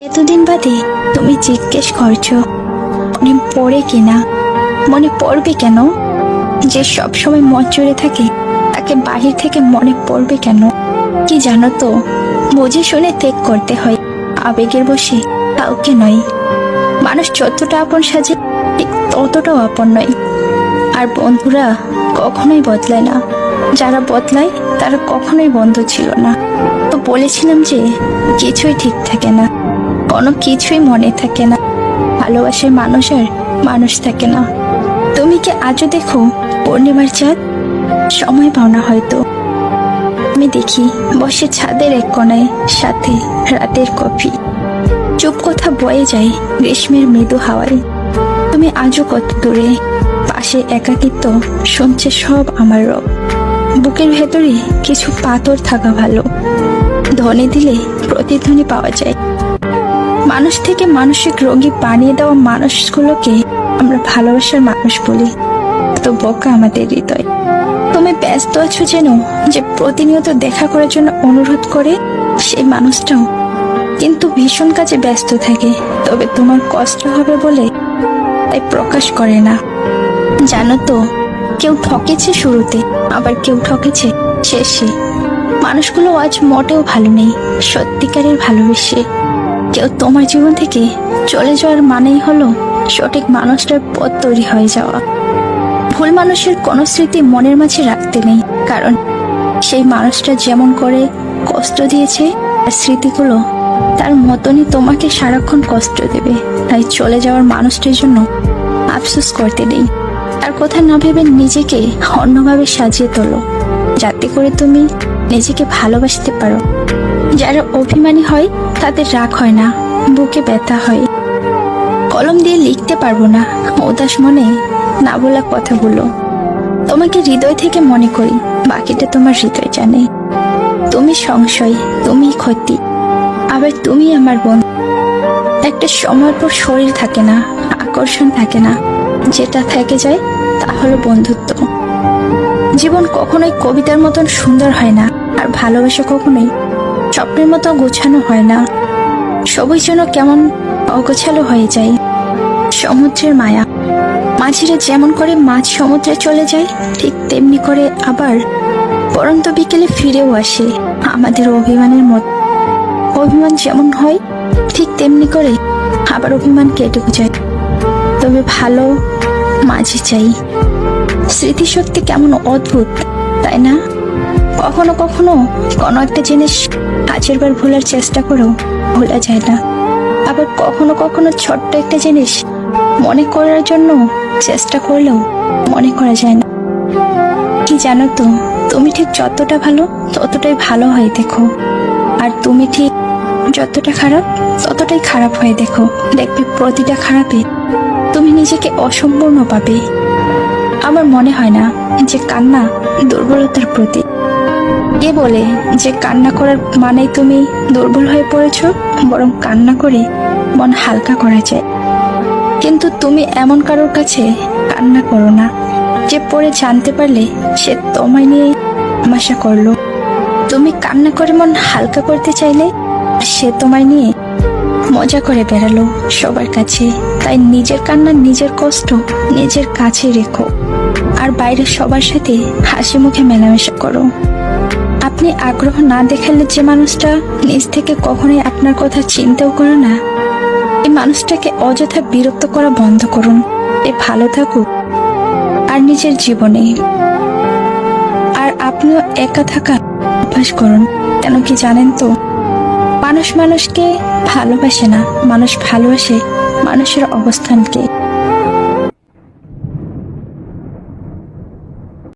এতদিন বাদে তুমি জিজ্ঞেস করছ, মনে পড়ে কিনা? মনে পড়বে কেন? যে সব সময় মন জুড়ে থাকে, তাকে বাহির থেকে মনে পড়বে কেন? কি জানো তো, বুঝে শুনে ত্যাগ করতে হয়। আবেগের বসে কাউকে নয়। মানুষ যতটা আপন সাজে, ঠিক ততটাও আপন নয়। আর বন্ধুরা কখনোই বদলায় না। যারা বদলায়, তারা কখনোই বন্ধু ছিল না। তো বলেছিলাম যে, কিছুই ঠিক থাকে না। কোনো কিছুই মনে থাকে না। ভালোবাসার মানুষ আর মানুষ থাকে না। তুমি কি আজও দেখো পূর্ণিমার চাঁদ সময় পাও না হয়তো। আমি দেখি বসে ছাদের এক কোনায় সাথে রাতের কফি। চুপ কথা বয়ে যায় গ্রীষ্মের মৃদু হাওয়ায়। তুমি আজও কত দূরে? পাশে একাকিত্ব শুনছে সব আমার রব। বুকের ভেতরে কিছু পাথর থাকা ভালো। ধ্বনি দিলে প্রতিধ্বনি পাওয়া যায়। মানুষ থেকে মানসিক রোগী বানিয়ে দেওয়া মানুষগুলোকে আমরা ভালোবাসার মানুষ বলি। তো বোকা আমাদের হৃদয়। তুমি ব্যস্ত আছো যেন, যে প্রতিনিয়ত দেখা করার জন্য অনুরোধ করে সেই মানুষটাও কিন্তু ভীষণ কাজে ব্যস্ত থাকে। তবে তোমার কষ্ট হবে বলে তাই প্রকাশ করে না। জানো তো, কেউ ঠকেছে শুরুতে, আবার কেউ ঠকেছে শেষে। মানুষগুলো আজ মোটেও ভালো নেই, সত্যিকারের ভালোবেসে। কেউ তোমার জীবন থেকে চলে যাওয়ার মানেই হলো সঠিক মানুষটার পথ তৈরি হয়ে যাওয়া। ভুল মানুষের কোনো স্মৃতি মনের মাঝে রাখতে নেই, কারণ সেই মানুষটা যেমন করে কষ্ট দিয়েছে আর স্মৃতিগুলো তার মতনই তোমাকে সারাক্ষণ কষ্ট দেবে। তাই চলে যাওয়ার মানুষটির জন্য আফসোস করতে নেই। তার কথা না ভেবে নিজেকে অন্যভাবে সাজিয়ে তোলো। যাতে করে তুমি নিজেকে ভালোবাসতে পারো। যারা অভিমানী হয়, তাদের রাগ হয় না, বুকে ব্যথা হয়। কলম দিয়ে লিখতে পারব না, উদাস মনে না বলা কথাগুলো। তোমাকে হৃদয় থেকে মনে করি, বাকিটা তোমার হৃদয় জানে। তুমি সংশয়, তুমি ক্ষতি, আবার তুমি আমার বোন একটা সময় পর শরীর থাকে না, আকর্ষণ থাকে না, যেটা থেকে যায় তা হলো বন্ধুত্ব। জীবন কখনোই কবিতার মতন সুন্দর হয় না, আর ভালোবাসা কখনোই স্বপ্নের মতো গোছানো হয় না। সবই যেন কেমন অগোছালো হয়ে যায়। সমুদ্রের মায়া। মাঝিরা যেমন করে মাছ সমুদ্রে চলে যায়, ঠিক তেমনি করে আবার পরন্ত বিকেলে ফিরেও আসে আমাদের অভিমানের মত। অভিমান যেমন হয়, ঠিক তেমনি করে আবার অভিমান কেটে যায়। তবে ভালো মাঝি চাই। স্মৃতিশক্তি কেমন অদ্ভুত, তাই না? কখনো কখনো কোনো একটা জিনিস হাজার বার ভোলার চেষ্টা করেও ভোলা যায় না। আবার কখনো কখনো ছোট্ট একটা জিনিস মনে করার জন্য চেষ্টা করলেও মনে করা যায় না। কি জানো তো, তুমি ঠিক যতটা ভালো ততটাই ভালো হয়ে দেখো। আর তুমি ঠিক যতটা খারাপ ততটাই খারাপ হয়ে দেখো। দেখবে প্রতিটা খারাপে তুমি নিজেকে অসম্পূর্ণ পাবে। আমার মনে হয় না যে কান্না দুর্বলতার প্রতি কে বলে যে কান্না করার মানেই তুমি দুর্বল হয়ে পড়েছ, বরং কান্না করে মন হালকা করা যায়। কিন্তু তুমি এমন কারোর কাছে কান্না করো না, যে পরে জানতে পারলে সে তোমায় নিয়ে তামাশা করল। তুমি কান্না করে মন হালকা করতে চাইলে সে তোমায় নিয়ে মজা করে বেড়ালো সবার কাছে। তাই নিজের কান্না নিজের কষ্ট নিজের কাছে রেখো। আর বাইরে সবার সাথে হাসি মুখে মেলামেশা করো। আপনি আগ্রহ না দেখালে যে মানুষটা নিজ থেকে কখনোই আপনার কথা চিন্তাও করে না, এই মানুষটাকে অযথা বিরক্ত করা বন্ধ করুন। এ ভালো থাকুক, আর নিজের জীবনে। আর আপনিও একা থাকা অভ্যাস করুন। কেন কি জানেন তো? মানুষ মানুষকে ভালোবাসে না, মানুষ ভালোবাসে মানুষের অবস্থানকে।